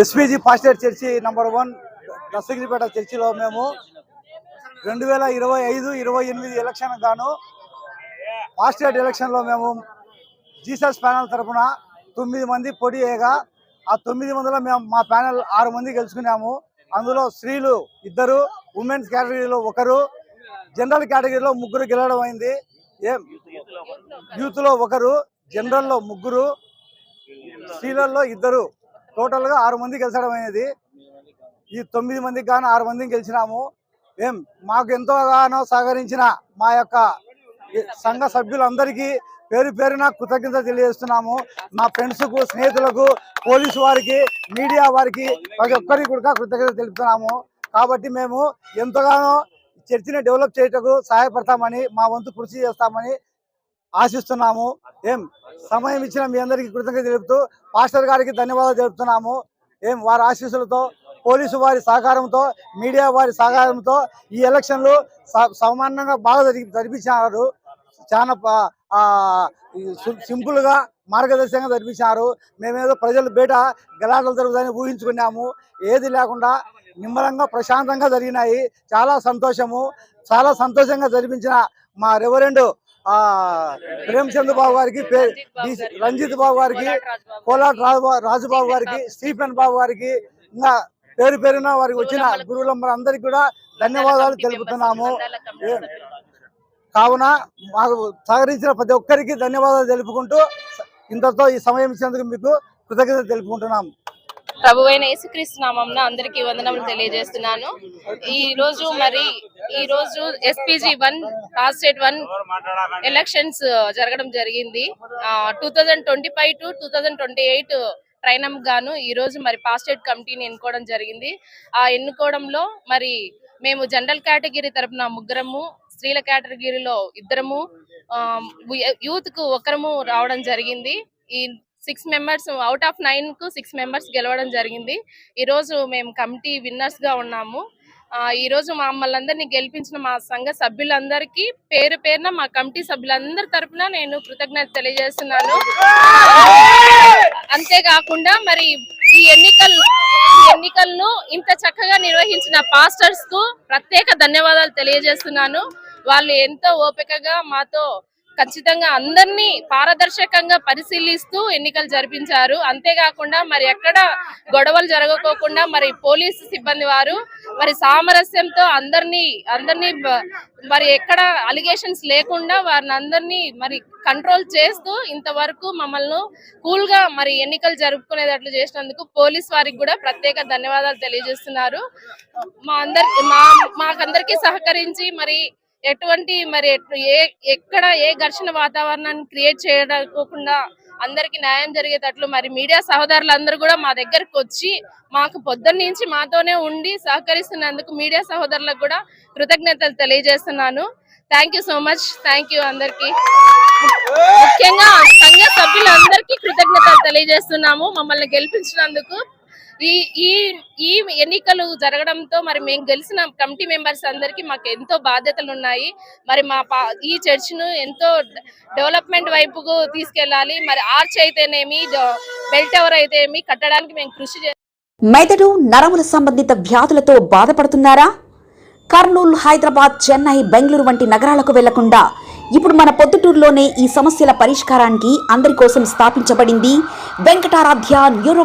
SPG pastor church number one Dasagiripeta చర్చిలో మేము రెండు వేల ఇరవై ఐదు ఇరవై ఎనిమిది ఎలక్షన్ గాను పాస్టేట్ ఎలక్షన్లో మేము జీసస్ ప్యానల్ తరపున తొమ్మిది మంది పొడి వేయగా ఆ తొమ్మిది మందిలో మేము మా ప్యానల్ ఆరు మంది గెలుచుకున్నాము. అందులో స్త్రీలు ఇద్దరు ఉమెన్స్ కేటగిరీలో ఒకరు జనరల్ కేటగిరీలో ముగ్గురు గెలవడం అయింది. ఏం యూత్లో ఒకరు జనరల్లో ముగ్గురు స్త్రీలలో ఇద్దరు టోటల్గా ఆరు మంది గెలిచడం అనేది ఈ తొమ్మిది మందికి గాను ఆరు మందిని గెలిచినాము. ఏం మాకు ఎంతోగానో సహకరించిన మా యొక్క సంఘ సభ్యులందరికీ పేరు పేరున కృతజ్ఞత తెలియజేస్తున్నాము. మా ఫ్రెండ్స్కు స్నేహితులకు పోలీసు వారికి మీడియా వారికి ప్రతి ఒక్కరికి కూడా కృతజ్ఞత తెలుపుతున్నాము. కాబట్టి మేము ఎంతగానో చర్చిని డెవలప్ చేయటకు సహాయపడతామని మా వంతు కృషి చేస్తామని ఆశిస్తున్నాము. ఏం సమయం ఇచ్చిన మీ అందరికీ కృతజ్ఞత తెలుపుతూ పాస్టర్ గారికి ధన్యవాదాలు తెలుపుతున్నాము. ఏం వారి ఆశీస్సులతో పోలీసు వారి సహకారంతో మీడియా వారి సహకారంతో ఈ ఎలక్షన్లు స- బాగా జరిగి జరిపించారు చాలా సింపుల్గా మార్గదర్శకంగా జరిపించారు మేమేదో ప్రజలు బయట గలాటలు జరుగుతాయని ఊహించుకున్నాము. ఏది లేకుండా నిమ్మలంగా ప్రశాంతంగా జరిగినాయి. చాలా సంతోషము. చాలా సంతోషంగా జరిపించిన మా రెవరెండు ఆ ప్రేమచంద్ర బాబు గారికి రంజిత్ బాబు గారికి కోలాట్ రాజు రాజుబాబు గారికి స్టీఫెన్ బాబు గారికి ఇంకా పేరు పేరున వారికి వచ్చిన గురువులందరికీ కూడా ధన్యవాదాలు తెలుపుతున్నాము. కావున మాకు సహకరించిన ప్రతి ఒక్కరికి ధన్యవాదాలు తెలుపుకుంటూ ఇంతతో ఈ సమయం ఇచ్చినందుకు మీకు కృతజ్ఞత తెలుపుకుంటున్నాము ప్రభు అయిన యేసుక్రీస్తు నామంన అందరికీ వందనములు తెలియజేస్తున్నాను. ఈ రోజు మరి ఈ రోజు SPG one state one elections జరగడం జరిగింది. Two thousand twenty five to two thousand twenty eight triennium గాను ఈ రోజు మరి పాస్టేట్ కమిటీని ఎన్నుకోవడం జరిగింది. ఆ ఎన్నుకోవడంలో మరి మేము జనరల్ కేటగిరీ తరపున ముగ్గురము స్త్రీల కేటగిరీలో ఇద్దరము యూత్కు ఒకరము రావడం జరిగింది. ఈ సిక్స్ మెంబర్స్ అవుట్ ఆఫ్ నైన్కు సిక్స్ మెంబర్స్ గెలవడం జరిగింది. ఈ రోజు మేము కమిటీ విన్నర్స్గా ఉన్నాము. ఈ రోజు మమ్మల్ని అందరినీ గెలిపించిన మా సంఘ సభ్యులందరికీ పేరు పేరున మా కమిటీ సభ్యులందరి తరఫున నేను కృతజ్ఞత తెలియజేస్తున్నాను. అంతేకాకుండా మరి ఈ ఎన్నికలు ఈ ఎన్నికలను ఇంత చక్కగా నిర్వహించిన పాస్టర్స్కు ప్రత్యేక ధన్యవాదాలు తెలియజేస్తున్నాను. వాళ్ళు ఎంతో ఓపికగా మాతో ఖచ్చితంగా అందరినీ పారదర్శకంగా పరిశీలిస్తూ ఎన్నికలు జరిపించారు. అంతేకాకుండా మరి ఎక్కడ గొడవలు జరగకోకుండా మరి పోలీసు సిబ్బంది వారు మరి సామరస్యంతో అందరినీ అందరినీ మరి ఎక్కడ అలిగేషన్స్ లేకుండా వారిని అందరినీ మరి కంట్రోల్ చేస్తూ ఇంతవరకు మమ్మల్ని కూల్గా మరి ఎన్నికలు జరుపుకునేటట్లు చేసినందుకు పోలీస్ వారికి కూడా ప్రత్యేక ధన్యవాదాలు తెలియజేస్తున్నారు. మా అందరి మా మాకందరికీ సహకరించి మరి ఎటువంటి మరి ఏ ఎక్కడ ఏ ఘర్షణ వాతావరణాన్ని క్రియేట్ చేయకోకుండా అందరికి న్యాయం జరిగేటట్లు మరి మీడియా సహోదరులందరూ కూడా మా దగ్గరకు వచ్చి మాకు పొద్దున్న నుంచి మాతోనే ఉండి సహకరిస్తున్నందుకు మీడియా సహోదరులకు కూడా కృతజ్ఞతలు తెలియజేస్తున్నాను. Thank you so much thank you అందరికి. ముఖ్యంగా సంఘ సభ్యులందరికీ కృతజ్ఞతలు తెలియజేస్తున్నాము. మమ్మల్ని గెలిపించినందుకు. ఈ ఈ ఈ ఎన్నికలు జరగడంతో మరి మేము గెలిచిన కమిటీ మెంబర్స్ అందరికీ మాకు ఎంతో బాధ్యతలు ఉన్నాయి. మరి మా పా- ఈ చర్చ్ను ఎంతో డెవలప్మెంట్ వైపుకు తీసుకెళ్ళాలి. మరి ఆర్చ్ అయితేనేమి బెల్ టవర్ అయితేనేమి కట్టడానికి మేము కృషి మెదడు నరముల సంబంధిత వ్యాధులతో బాధపడుతున్నారా? కర్నూలు హైదరాబాద్ చెన్నై బెంగళూరు వంటి నగరాలకు వెళ్ళకుండా ఇప్పుడు మన పొద్దుటూరులోనే ఈ సమస్యల పరిష్కారానికి అందరి కోసం స్థాపించబడింది వెంకటారాధ్య న్యూరో